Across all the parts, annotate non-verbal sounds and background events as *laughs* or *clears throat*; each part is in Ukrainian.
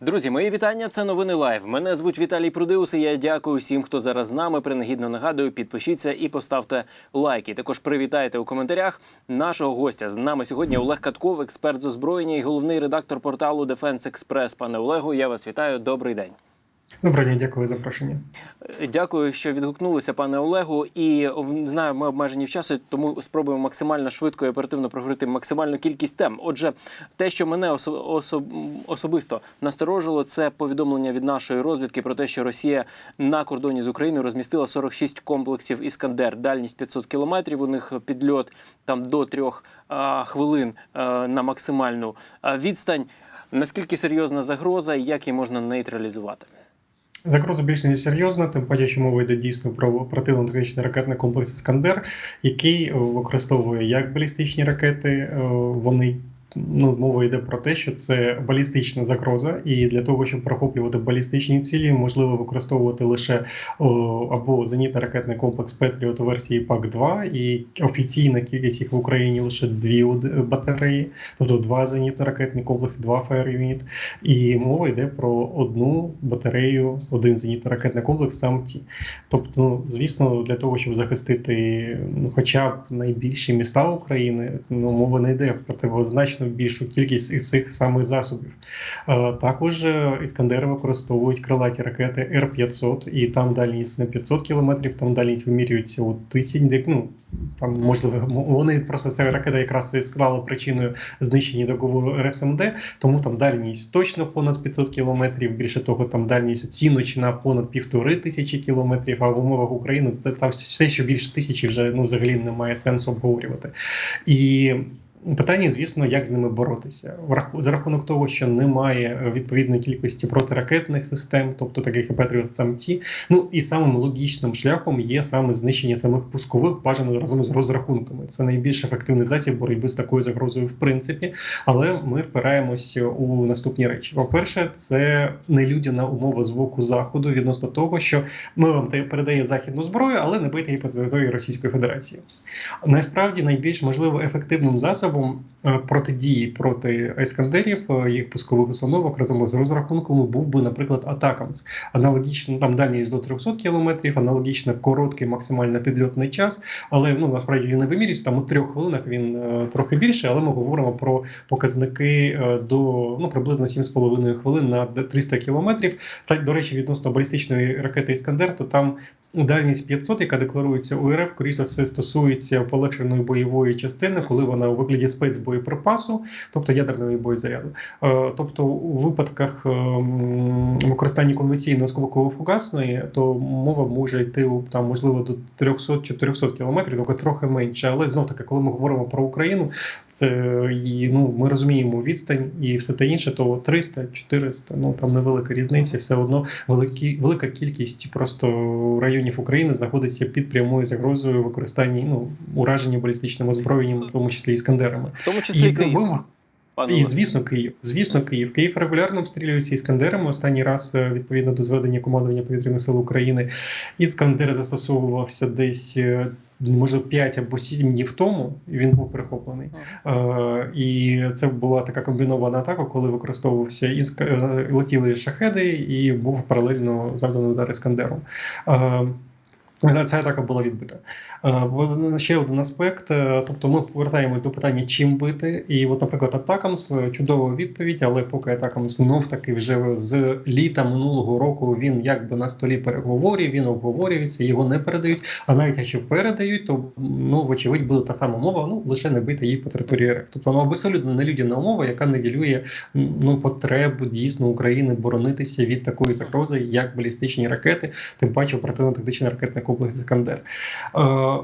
Друзі, мої вітання. Це новини лайв. Мене звуть Віталій Прудиус. і Я дякую всім, хто зараз з нами. Принагідно нагадую, підпишіться і поставте лайки. Також привітайте у коментарях нашого гостя. З нами сьогодні Олег Катков, експерт з озброєння і головний редактор порталу Defense Express. Пане Олегу, я вас вітаю. Добрий день. Доброго дня, дякую за запрошення. Дякую, що відгукнулися, пане Олегу. І знаю, ми обмежені в часі, тому спробуємо максимально швидко і оперативно проговорити максимальну кількість тем. Отже, те, що мене осо- осо- особисто насторожило, це повідомлення від нашої розвідки про те, що Росія на кордоні з Україною розмістила 46 комплексів Іскандер. Дальність 500 кілометрів. У них підльот там до трьох хвилин на максимальну відстань. Наскільки серйозна загроза і як її можна нейтралізувати? Загроза більш ніж серйозна, тим паче, що мова йде дійсно про оперативно-тактичний ракетний комплекс Іскандер, який використовує як балістичні ракети, е, вони. Ну, мова йде про те, що це балістична загроза, і для того, щоб прохоплювати балістичні цілі, можливо використовувати лише о, або зенітно-ракетний комплекс Петріот версії ПАК-2, і офіційна кількість їх в Україні лише дві батареї, тобто два зенітно-ракетні комплекси, два Unit. І мова йде про одну батарею, один зенітно-ракетний комплекс сам ті. Тобто, ну, звісно, для того, щоб захистити ну, хоча б найбільші міста України, ну, мова не йде про значно більшу кількість із цих самих засобів. Е, також е, іскандери використовують крилаті ракети Р-500, і там дальність не 500 кілометрів, там дальність вимірюється у тисяч, ну, там можливо, вони просто ця ракета якраз і склала причиною знищення договору РСМД, тому там дальність точно понад 500 кілометрів. Більше того, там дальність оціночна понад півтори тисячі кілометрів. А в умовах України це там все, що більше тисячі, вже ну взагалі немає сенсу обговорювати. І Питання, звісно, як з ними боротися за рахунок того, що немає відповідної кількості протиракетних систем, тобто таких як Patriot самці. Ну і самим логічним шляхом є саме знищення самих пускових, бажано разом з розрахунками. Це найбільш ефективний засіб боротьби з такою загрозою, в принципі. Але ми впираємося у наступні речі. По-перше, це нелюдяна умова з боку заходу відносно того, що ми вам передає західну зброю, але не бийте її по території Російської Федерації. Насправді найбільш можливо ефективним засобом е, протидії проти ескандерів, е, їх пускових установок разом з розрахунками був би, наприклад, Атакамс. Аналогічно там дальність до 300 кілометрів, аналогічно короткий максимально підльотний час, але ну насправді він не вимірюється. Там у трьох хвилинах він е, трохи більше, але ми говоримо про показники до ну приблизно 7,5 хвилин на 300 кілометрів. До речі, відносно балістичної ракети Іскандер, то там дальність 500, яка декларується у РФ, скоріше все стосується полегшеної бойової частини, коли вона у вигляді спецбоєприпасу, тобто ядерної боєзаряду. Е, Тобто, у випадках ем, використання конвенційної сколково-фугасної, то мова може йти там можливо до 300-400 кілометрів, тобто трохи менше. Але знов таки, коли ми говоримо про Україну, це і ну ми розуміємо відстань і все те інше, то 300, 400, ну там невелика різниця, все одно великі, велика кількість просто районів України знаходиться під прямою загрозою використання ну ураження балістичним озброєнням, в тому числі іскандерами. В тому числі і Київ. і звісно, Київ. Звісно, Київ. Київ регулярно обстрілюється іскандерами. Останній раз, е, відповідно до зведення командування повітряних сил України, іскандер застосовувався десь. Може 5 або 7 днів тому він був прихоплений. Е, і це була така комбінована атака, коли використовувався іск... е, летіли шахеди, і був паралельно завданий удар іскандером. Е, Ця атака була відбита. Е, Ще один аспект. е, Тобто ми повертаємось до питання, чим бити. І, от, наприклад, Атакамс чудова відповідь, але поки Атакамс знов таки вже з літа минулого року він якби на столі переговорів, він обговорюється, його не передають. А навіть якщо передають, то ну вочевидь буде та сама мова, ну лише не бити її по території РФ. Тобто ну, абсолютно нелюдяна мова, яка невілює ну потребу дійсно України боронитися від такої загрози, як балістичні ракети, тим паче оперативно-тактичний ракетний комплекс Іскандер. Е,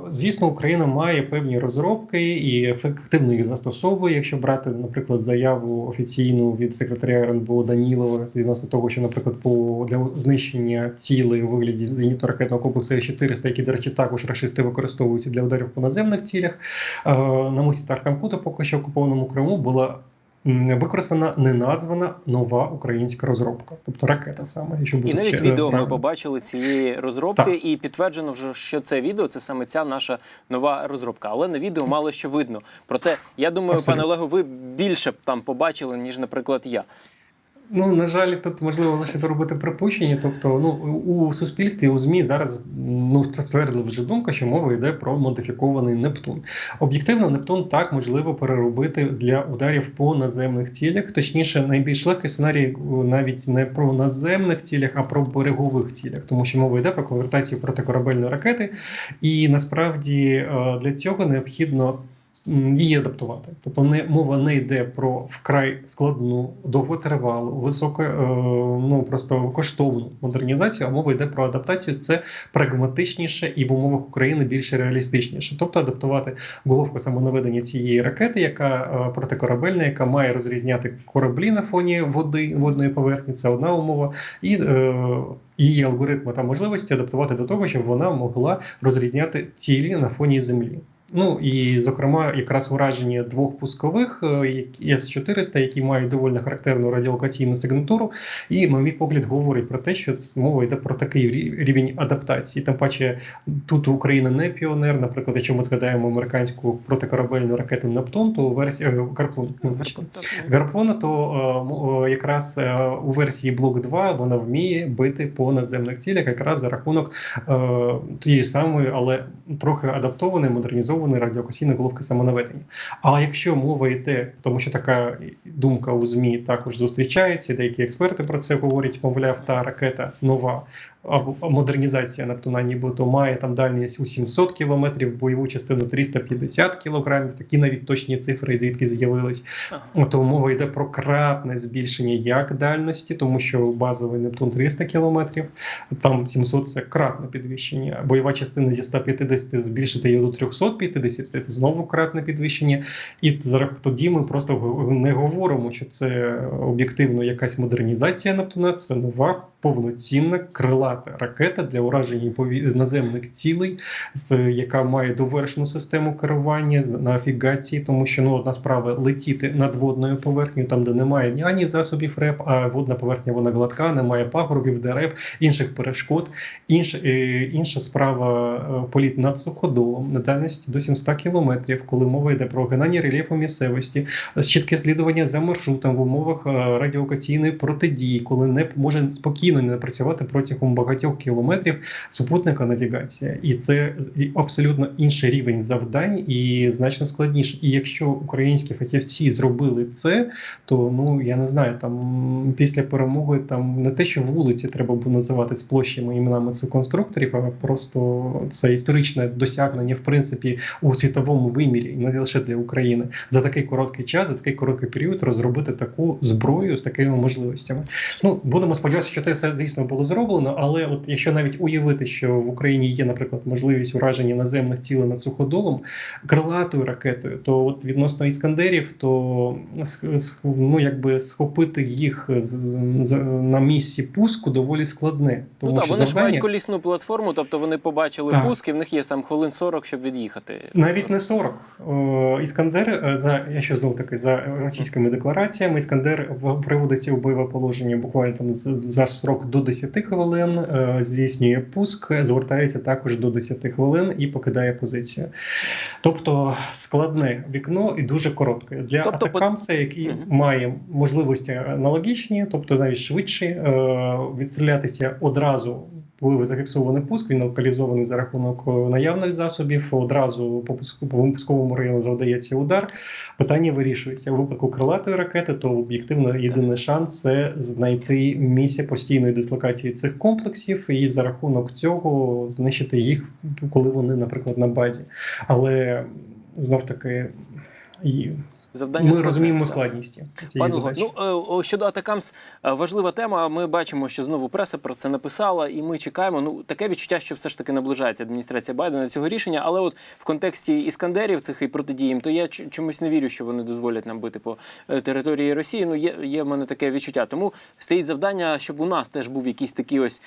Звісно, Україна має певні розробки і ефективно їх застосовує. Якщо брати, наприклад, заяву офіційну від секретаря РНБО Данілова відносно того, що, наприклад, по для знищення цілей у вигляді зенітно-ракетного комплексу С-400, які, до речі, також рашисти використовують для ударів по наземних цілях, е, на мисі Тарканкута, поки що окупованому Криму, була використана неназвана нова українська розробка, тобто ракета саме. Якщо І навіть ще, відео відео ми побачили цієї розробки, Так. і підтверджено вже, що це відео це саме ця наша нова розробка. Але на відео мало що видно. Проте, я думаю, Абсолютно. пане Олегу, ви більше б там побачили, ніж, наприклад, я. Ну, на жаль, тут можливо лише робити припущення. Тобто, ну у суспільстві, у ЗМІ зараз ну ствердила вже думка, що мова йде про модифікований Нептун. Об'єктивно, Нептун так можливо переробити для ударів по наземних цілях. Точніше, найбільш легкий сценарій е, навіть не про наземних цілях, а про берегових цілях, тому що мова йде про конвертацію протикорабельної ракети, і насправді е, для цього необхідно її адаптувати. Тобто не мова не йде про вкрай складну, довготривалу, високо е, ну просто коштовну модернізацію, а мова йде про адаптацію. Це прагматичніше і в умовах України більше реалістичніше. Тобто адаптувати головку самонаведення цієї ракети, яка е, протикорабельна, яка має розрізняти кораблі на фоні води водної поверхні. Це одна умова, і е, її алгоритми та можливості адаптувати до того, щоб вона могла розрізняти цілі на фоні землі. Ну і зокрема, якраз ураження двох пускових С-400, які мають доволі характерну радіолокаційну сигнатуру, і, на мій погляд, говорить про те, що мова йде про такий рівень адаптації. Тим паче, тут Україна не піонер. Наприклад, якщо ми згадаємо американську протикорабельну ракету Нептун, то у версії е, Гарпун, вибачте. Гарпона, то е, е, якраз е, у версії Блок 2 вона вміє бити по надземних цілях, якраз за рахунок е, тієї самої, але трохи адаптованої, модернізованої радіокосійної головки самонаведення. А якщо мова йде, тому що така думка у ЗМІ також зустрічається, деякі експерти про це говорять, мовляв, та ракета нова або модернізація Нептуна нібито має там дальність у 700 кілометрів, бойову частину 350 кілограмів. Такі навіть точні цифри, звідки з'явились. Ага. То мова йде про кратне збільшення як дальності, тому що базовий Нептун 300 кілометрів, там 700 це кратне підвищення. Бойова частина зі 150 збільшити її до 350 це знову кратне підвищення. І тоді ми просто не говоримо, що це об'єктивно якась модернізація Нептуна, це нова повноцінна крилата ракета для ураження наземних цілей, яка має довершену систему керування навігації, тому що ну одна справа летіти над водною поверхнею, там де немає ні ані засобів РЕП, а водна поверхня вона гладка, немає пагорбів, дерев, інших перешкод. Інша, е, інша справа е, політ над суходолом на дальності до 700 кілометрів, коли мова йде про огинання рельєфу місцевості, чітке слідування за маршрутом в умовах е, радіолокаційної протидії, коли не може спокійно не працювати протягом багатьох кілометрів супутника навігація, і це абсолютно інший рівень завдань і значно складніше. І якщо українські фахівці зробили це, то ну я не знаю, там після перемоги там не те, що вулиці треба було називати з площами іменами цих конструкторів, а просто це історичне досягнення, в принципі, у світовому вимірі, не лише для України, за такий короткий час, за такий короткий період розробити таку зброю з такими можливостями. Ну будемо сподіватися, що це все звісно було зроблено. Але от якщо навіть уявити, що в Україні є, наприклад, можливість ураження наземних цілей над суходолом крилатою ракетою, то от відносно іскандерів, то ну якби схопити їх з, на місці пуску доволі складне. Тому ну так, що вони ж мають колісну платформу, тобто вони побачили Так. пуск, і в них є там хвилин 40, щоб від'їхати. Навіть не 40. О, Іскандер е, за я ще знову таки за російськими деклараціями. Іскандер приводиться у бойове положення буквально там за срок до 10 хвилин. е, Здійснює пуск, звертається також до 10 хвилин і покидає позицію. Тобто складне вікно і дуже коротке для Тобто, атакамса, який угу. має можливості аналогічні, тобто навіть швидші, е, відстрілятися одразу. Коли зафіксований пуск, він локалізований за рахунок е, наявних засобів. Одразу по пуску по пусковому району завдається удар. Питання вирішується у випадку крилатої ракети. То об'єктивно єдиний шанс це знайти місце постійної дислокації цих комплексів, і за рахунок цього знищити їх, коли вони, наприклад, на базі. Але знов таки. І Завдання ми розуміємо складність Пане Луго, ну е, щодо Атакамс, е, важлива тема. Ми бачимо, що знову преса про це написала, і ми чекаємо. Ну таке відчуття, що все ж таки наближається адміністрація Байдена цього рішення. Але от в контексті іскандерів цих і протидіям, то я чомусь не вірю, що вони дозволять нам бити по е, території Росії. Ну є, є в мене таке відчуття. Тому стоїть завдання, щоб у нас теж був якийсь такий ось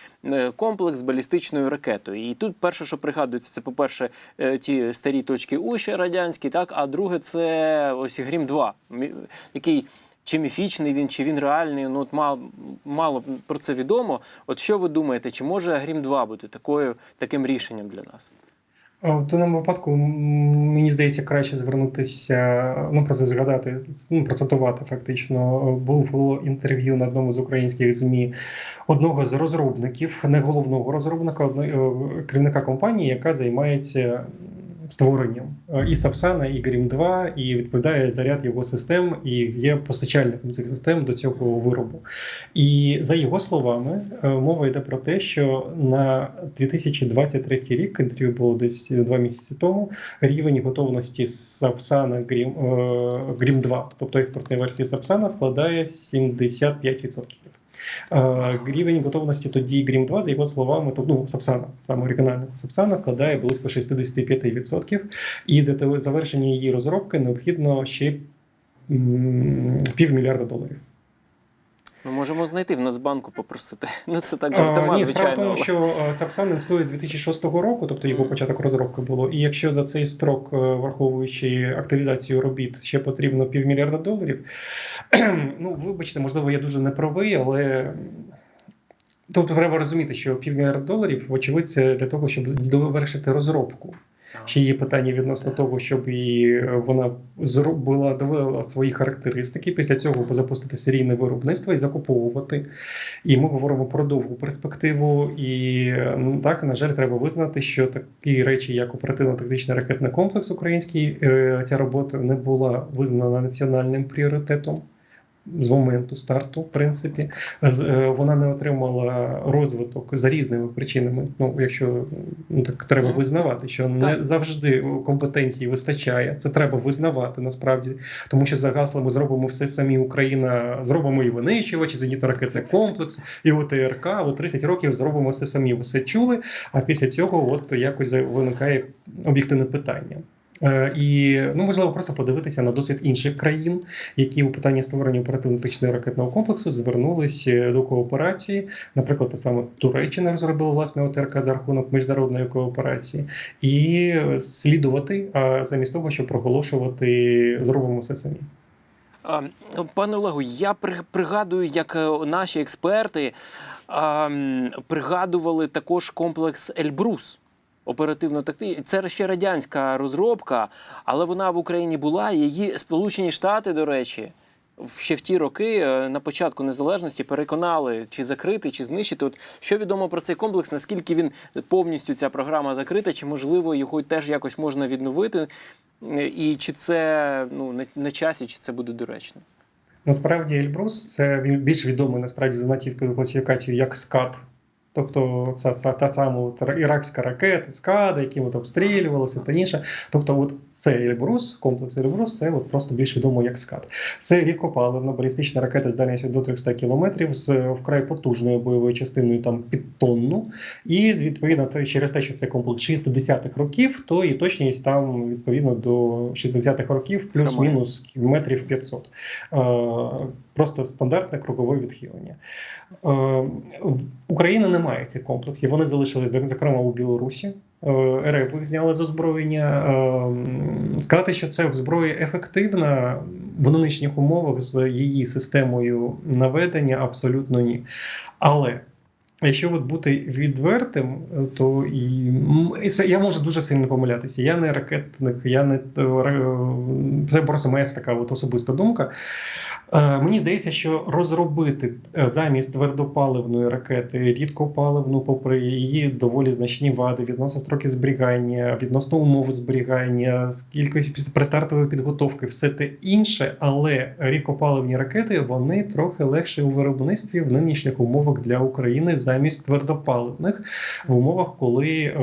комплекс з балістичною ракетою. І тут перше, що пригадується, це по-перше, е, ті старі точки У ще радянські, так а друге, це ось Грім 2 який чи міфічний він, чи він реальний. Ну от мало, мало про це відомо. От що ви думаєте, чи може Грім 2 бути такою таким рішенням для нас? В даному випадку мені здається краще звернутися, ну просто згадати, ну процитувати фактично. Було інтерв'ю на одному з українських змі одного з розробників, не головного розробника, е, керівника компанії, яка займається створенням е, і Сапсана, і Grim 2, і відповідає за ряд його систем, і є постачальником цих систем до цього виробу. І за його словами, е, мова йде про те, що на 2023 рік інтерв'ю було десь два місяці тому. Рівень готовності Сапсана е, Grim 2, тобто експортної версії Сапсана, складає 75%. Е, Рівень готовності тоді Грім 2, за його словами, то ну Сапсана, саме оригінального Сапсана, складає близько 65%. І для завершення її розробки необхідно ще півмільярда доларів. Ми можемо знайти в Нацбанку попросити. *laughs* Ну це так А, жартома, Ні, справа в звичайно. тому, що е, Сапсан існує з 2006 року, тобто його початок розробки було. І якщо за цей строк, е, враховуючи активізацію робіт, ще потрібно півмільярда доларів. *clears throat* ну, вибачте, можливо, я дуже неправий, але. Тобто треба розуміти, що півмільярда доларів, вочевидь, це для того, щоб довершити розробку. Ще є питання відносно того, щоб і е, вона зробила довела свої характеристики. Після цього запустити серійне виробництво і закуповувати. І ми говоримо про довгу перспективу. І е, ну, так, на жаль, треба визнати, що такі речі, як оперативно-тактичний ракетний комплекс український, е, ця робота не була визнана національним пріоритетом. З моменту старту, в принципі, е, вона не отримала розвиток за різними причинами. Ну, якщо ну так треба визнавати, що не завжди компетенції вистачає. Це треба визнавати насправді, тому що за гаслами зробимо все самі. Україна зробимо і винищувач, і зенітно-ракетний комплекс, і ОТРК. От 30 років зробимо все самі. Ви все чули. А після цього, от якось виникає об'єктивне питання. Е, І ну можливо просто подивитися на досвід інших країн, які у питанні створення оперативно-тактичного ракетного комплексу звернулися до кооперації. Наприклад, та саме Туреччина розробила власне ОТРК за рахунок міжнародної кооперації, і слідувати а замість того, щоб проголошувати зробимо все самі. Пане Олегу, я при- пригадую, як е, наші експерти пригадували також комплекс Ельбрус. Оперативно такти це ще радянська розробка, але вона в Україні була. Її Сполучені Штати, до речі, ще в ті роки е, на початку незалежності переконали чи закрити, чи знищити. От що відомо про цей комплекс? Наскільки він повністю ця програма закрита, чи можливо його теж якось можна відновити? І чи це ну на, часі, чи це буде доречно? Насправді Ельбрус це більш відомий насправді за натівкою класифікацією як СКАД. Тобто це са- та сама іракська ракета СКАДа, які от обстрілювалися та інше. Тобто, от цей Ельбрус, комплекс Ельбрус, це от просто більш відомо як СКАД. Це рідкопаливна балістична ракета з дальністю до 300 кілометрів з вкрай потужною бойовою частиною там під тонну. І відповідно через те, що це комплекс 60-х років, то і точність там відповідно до 60-х років плюс-мінус кілометрів 500. Просто стандартне кругове відхилення. Е, Україна не має цих комплексів. Вони залишились зокрема у Білорусі. Е, РФ їх зняли з озброєння. Е, Сказати, що це зброя ефективна в нинішніх умовах з її системою наведення, абсолютно ні. Але якщо от бути відвертим, то і я можу дуже сильно помилятися. Я не ракетник, я не це просто моя така от особиста думка. Е, Мені здається, що розробити е, замість твердопаливної ракети рідкопаливну, попри її доволі значні вади, відносно строків зберігання, відносно умов зберігання, кількості престартової підготовки, все те інше, але рідкопаливні ракети вони трохи легші у виробництві в нинішніх умовах для України замість твердопаливних. В умовах, коли е,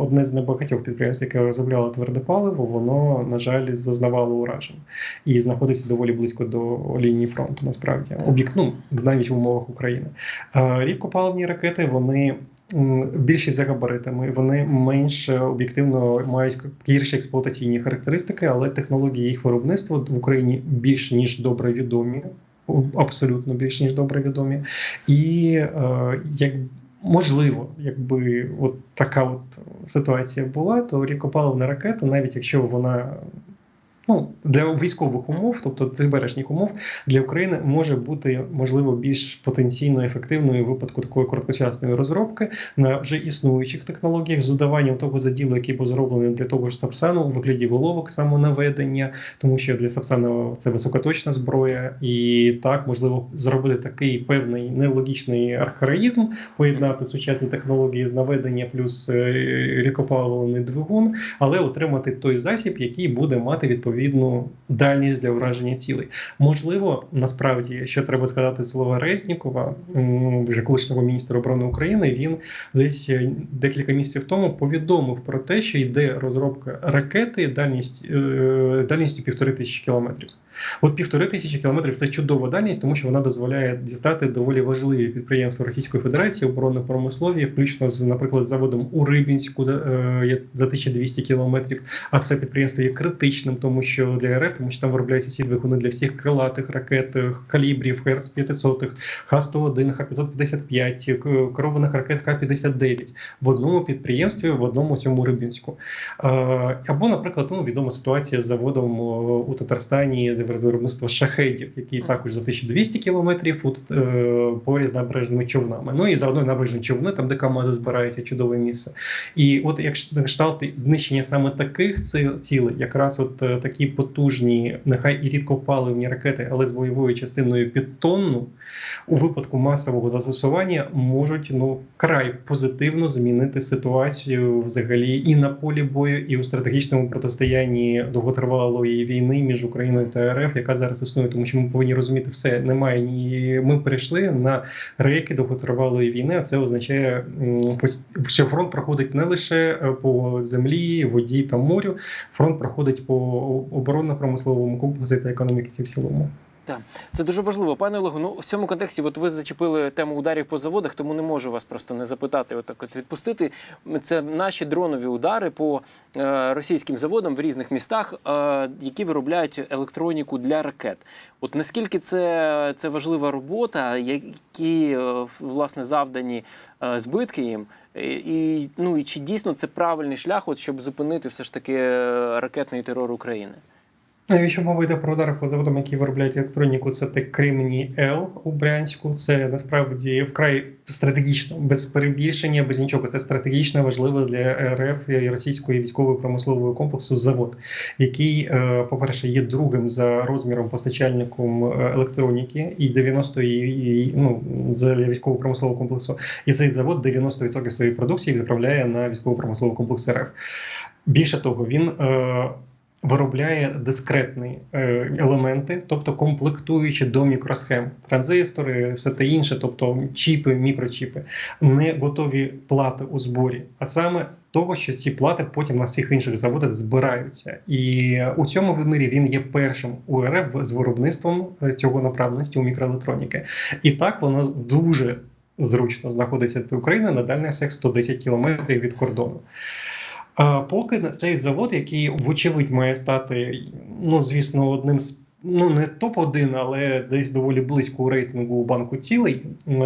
одне з небагатьох підприємств, яке розробляло тверде паливо, воно на жаль зазнавало уражень і знаходиться доволі близько до лінії фронту. Насправді об'єкт, ну, навіть в умовах України. Е, Рідкопаливні ракети вони. Більші за габаритами, вони менш е, об'єктивно мають гірші експлуатаційні характеристики, але технології їх виробництва в Україні більш ніж добре відомі, абсолютно більш ніж добре відомі. І е, як можливо, якби от така от ситуація була, то рікопаливна ракета, навіть якщо вона ну, для військових умов, тобто теперішніх умов, для України може бути можливо більш потенційно ефективною випадку такої короткочасної розробки на вже існуючих технологіях з додаванням того заділу, який був зроблений для того ж Сапсану у вигляді головок самонаведення, тому що для Сапсана це високоточна зброя, і так можливо зробити такий певний нелогічний архараїзм, поєднати сучасні технології з наведення плюс е, рікопаливний двигун, але отримати той засіб, який буде мати відповідну дальність для враження цілей. Можливо, насправді, що треба сказати слова Резнікова, вже колишнього міністра оборони України, він десь е, декілька місяців тому повідомив про те, що йде розробка ракети дальність, е, дальністю півтори тисячі кілометрів. От півтори тисячі кілометрів це чудова дальність, тому що вона дозволяє дістати доволі важливі підприємства Російської Федерації оборонно-промислові, включно з, наприклад, заводом у Рибінську за, е, за 1200 кілометрів. А це підприємство є критичним, тому що для РФ, тому що там виробляються ці двигуни для всіх крилатих ракет, е, калібрів, Х-500, Х-101, Х-555, к- керованих ракет Х-59 в одному підприємстві, в одному цьому Рибінську. Е, Або, наприклад, ну, відома ситуація з заводом у Татарстані, де виробництво шахедів, який також за 1200 кілометрів е, поряд з набережними човнами. Ну і заодно набережні човни, там де КАМАЗи збираються, чудове місце. І от як кшталт знищення саме таких цілей, якраз от е, такі потужні, нехай і рідкопаливні ракети, але з бойовою частиною під тонну, у випадку масового застосування можуть ну край позитивно змінити ситуацію взагалі і на полі бою, і у стратегічному протистоянні довготривалої війни між Україною та РФ, яка зараз існує, тому що ми повинні розуміти все. Немає ні ми перейшли на рейки довготривалої війни. А це означає, що фронт проходить не лише е, по землі, воді та морю. Фронт проходить по оборонно-промисловому комплексу та економіці в цілому. Це дуже важливо, пане Олегу. Ну в цьому контексті, от ви зачепили тему ударів по заводах, тому не можу вас просто не запитати, отак от відпустити. Це наші дронові удари по е, російським заводам в різних містах, е, які виробляють електроніку для ракет. От наскільки це, це важлива робота, які е, власне завдані е, збитки їм, і, і ну і чи дійсно це правильний шлях, от щоб зупинити все ж таки е, ракетний терор України? Мова йде про удари по заводам, які виробляють електроніку, це те Кремній Л у Брянську. Це насправді вкрай стратегічно, без перебільшення, без нічого. Це стратегічно важливо для РФ і російської військової промислового комплексу завод, який, е, по-перше, є другим за розміром постачальником е, електроніки і 90 і, ну, для військово промислового комплексу. І цей завод 90% своєї продукції відправляє на військово-промисловий комплекс РФ. Більше того, він. Виробляє дискретні е, елементи, тобто комплектуючи до мікросхем, транзистори, все те інше, тобто чіпи, мікрочіпи, не готові плати у зборі, а саме з того, що ці плати потім на всіх інших заводах збираються. І у цьому вимірі він є першим у РФ з виробництвом е, цього направленості у мікроелектроніки. І так воно дуже зручно знаходиться до України на дальностях 110 кілометрів від кордону. Поки цей завод, який вочевидь має стати, ну звісно, одним з ну не топ-1, але десь доволі близько у рейтингу банку цілей,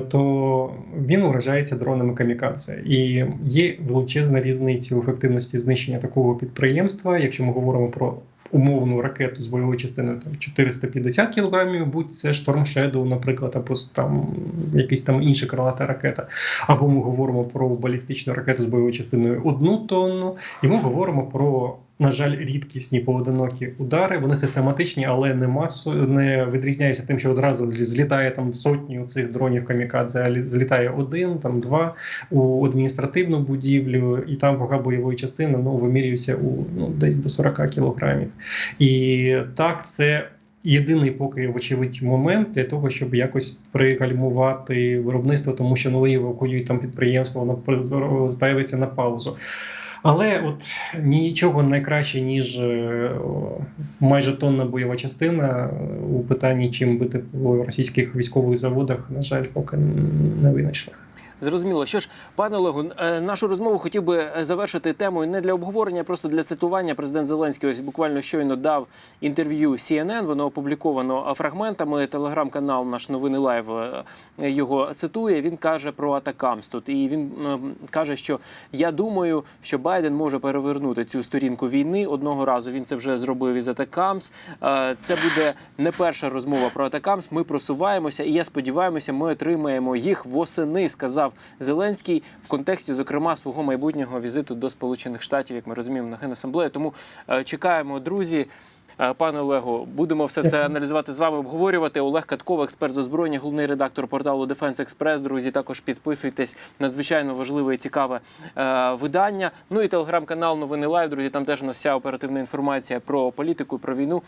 то він вражається дронами камікадзе. І є величезна різниця у ефективності знищення такого підприємства, якщо ми говоримо про. Умовну ракету з бойовою частиною там 450 кілограмів, будь це Storm Shadow, наприклад, або там якась там інша крилата ракета. Або ми говоримо про балістичну ракету з бойовою частиною одну тонну, і ми говоримо про, на жаль, рідкісні поодинокі удари. Вони систематичні, але не масу не відрізняються тим, що одразу злітає там сотні цих дронів камікадзе, а злітає один, там два у адміністративну будівлю, і там вага бойової частини ну, вимірюється у ну, десь до 40 кілограмів. І так, це. Єдиний поки вочевидь момент для того, щоб якось пригальмувати виробництво, тому що нові евакуюють там підприємство, воно ставиться на паузу. Але от нічого не краще, ніж е, майже тонна бойова частина у питанні, чим бити по російських військових заводах, на жаль, поки не винайшли. Зрозуміло. Що ж, пане Олегу, е, нашу розмову хотів би е, завершити темою не для обговорення, а просто для цитування. Президент Зеленський ось буквально щойно дав інтерв'ю CNN, Воно опубліковано фрагментами. Телеграм-канал наш новини Лайв е, його цитує. Він каже про Атакамс тут. І він каже, що я думаю, що Байден може перевернути цю сторінку війни. Одного разу він це вже зробив із Атакамс. Це буде не перша розмова про Атакамс. Ми просуваємося, і я сподіваюся, ми отримаємо їх восени, сказав Зеленський в контексті, зокрема, свого майбутнього візиту до Сполучених Штатів, як ми розуміємо, на Генасамблею. Тому е, чекаємо, друзі. Е, Пане Олегу, будемо все це аналізувати з вами, обговорювати. Олег Катков, експерт з озброєння, головний редактор порталу Defense Express. Друзі, також підписуйтесь. Надзвичайно важливе і цікаве е, видання. Ну і телеграм-канал Новини Лайв. Друзі, там теж у нас вся оперативна інформація про політику, про війну.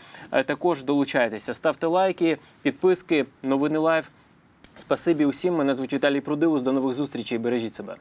Також долучайтеся. Ставте лайки, підписки, новини Лайв. Спасибі усім. Мене звуть Віталій Прудилус. До нових зустрічей. Бережіть себе.